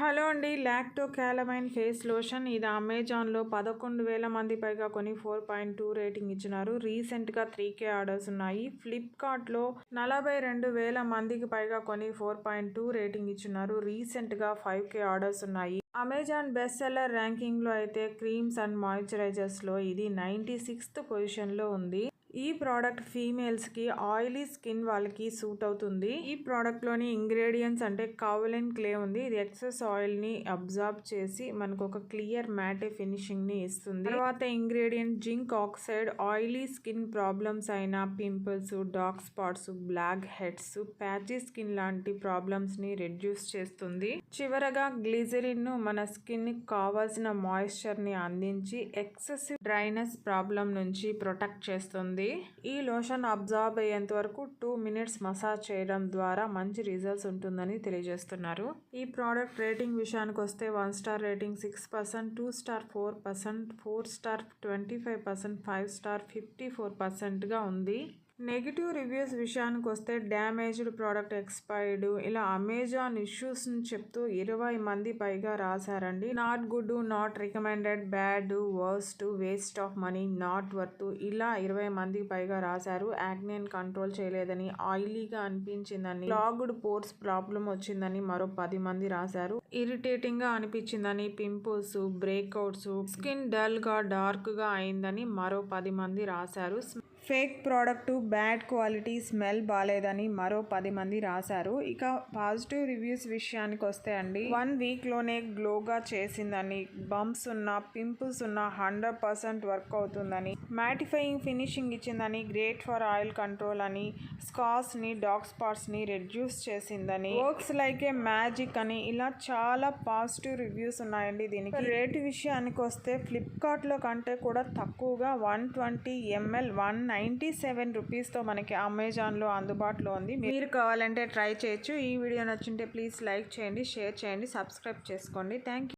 Hello అండి lacto calamine face lotion. ఇది అమెజాన్లో పదకొండు వేల మంది పైగా కొని ఫోర్ పాయింట్ టూ రేటింగ్ ఇచ్చినారు. రీసెంట్గా త్రీ కే ఆర్డర్స్ ఉన్నాయి. ఫ్లిప్కార్ట్లో నలభై రెండు వేల మందికి పైగా కొని ఫోర్ పాయింట్ టూ రేటింగ్ ఇచ్చినారు. రీసెంట్గా ఫైవ్ కే ఆర్డర్స్ ఉన్నాయి. అమెజాన్ బెస్ట్ సెల్లర్ ర్యాంకింగ్లో అయితే క్రీమ్స్ అండ్ మాయిశ్చరైజర్స్లో ఇది నైంటీ సిక్స్త్ పొజిషన్లో ఉంది. ఈ ప్రోడక్ట్ ఫీమేల్స్కి ఆయిలీ స్కిన్ వాళ్ళకి సూట్ అవుతుంది. ఈ ప్రోడక్ట్లోని ఇంగ్రీడియంట్స్ అంటే కావలిన్ క్లే ఉంది. ఇది ఎక్సెస్ ఆయిల్ని అబ్జార్బ్ చేసి మనకు ఒక క్లియర్ మ్యాటే ఫినిషింగ్ని ఇస్తుంది. తర్వాత ingredient zinc oxide oily skin problems అయిన pimples dark spots blackheads patchy skin లాంటి ప్రాబ్లమ్స్ని రెడ్యూస్ చేస్తుంది. చివరగా గ్లిజరిన్ను మన స్కిన్కి కావాల్సిన మాయిశ్చర్ని అందించి ఎక్సెసివ్ డ్రైనెస్ ప్రాబ్లం నుంచి ప్రొటెక్ట్ చేస్తుంది. ఈ లోషన్ అబ్జార్బ్ అయ్యేంత వరకు టూ మినిట్స్ మసాజ్ చేయడం ద్వారా మంచి రిజల్ట్స్ ఉంటుందని తెలియజేస్తున్నారు. ఈ ప్రోడక్ట్ రేటింగ్ విషయానికి వస్తే one star rating six percent two star four percent four star twenty five percent five star fifty four పర్సెంట్గా ఉంది. నెగిటివ్ రివ్యూస్ విషయానికి వస్తే డ్యామేజ్డ్ ప్రోడక్ట్ ఎక్స్పైర్డ్. ఇలా అమెజాన్ ఇష్యూస్ని చెప్తూ ఇరవై మంది పైగా రాశారండి. Not good not recommended bad worst waste of money not worth. ఇలా ఇరవై మంది పైగా రాశారు. యాక్నేన్ కంట్రోల్ చేయలేదని ఆయిలీగా అనిపించిందని లాగ్డ్ పోర్స్ ప్రాబ్లం వచ్చిందని మరో పది మంది రాశారు. ఇరిటేటింగ్గా అనిపించిందని పింపుల్స్ బ్రేక్అవుట్స్ స్కిన్ డల్గా డార్క్గా అయిందని మరో పది మంది రాశారు. Fake product bad quality smell బాగాలేదని మరో పది మంది రాశారు. ఇక పాజిటివ్ రివ్యూస్ విషయానికి వస్తే అండి వన్ వీక్లోనే గ్లోగా చేసిందని బంప్స్ ఉన్న పింపుల్స్ ఉన్న హండ్రెడ్ పర్సెంట్ వర్క్ అవుతుందని మ్యాటిఫైయింగ్ ఫినిషింగ్ ఇచ్చిందని గ్రేట్ ఫర్ ఆయిల్ కంట్రోల్ అని స్కాస్ని డార్క్ స్పాట్స్ని రెడ్యూస్ చేసిందని వర్క్స్ లైక్ ఏ మ్యాజిక్ అని ఇలా చాలా పాజిటివ్ రివ్యూస్ ఉన్నాయండి దీనికి. రేటు విషయానికి వస్తే ఫ్లిప్కార్ట్లో కంటే కూడా తక్కువగా one twenty ML one ninety seven రూపీస్తో మనకి అమెజాన్లో అందుబాటులో ఉంది. మీరు కావాలంటే ట్రై చేయొచ్చు. ఈ వీడియో నచ్చింటే ప్లీజ్ లైక్ చేయండి షేర్ చేయండి సబ్స్క్రైబ్ చేసుకోండి. Thank you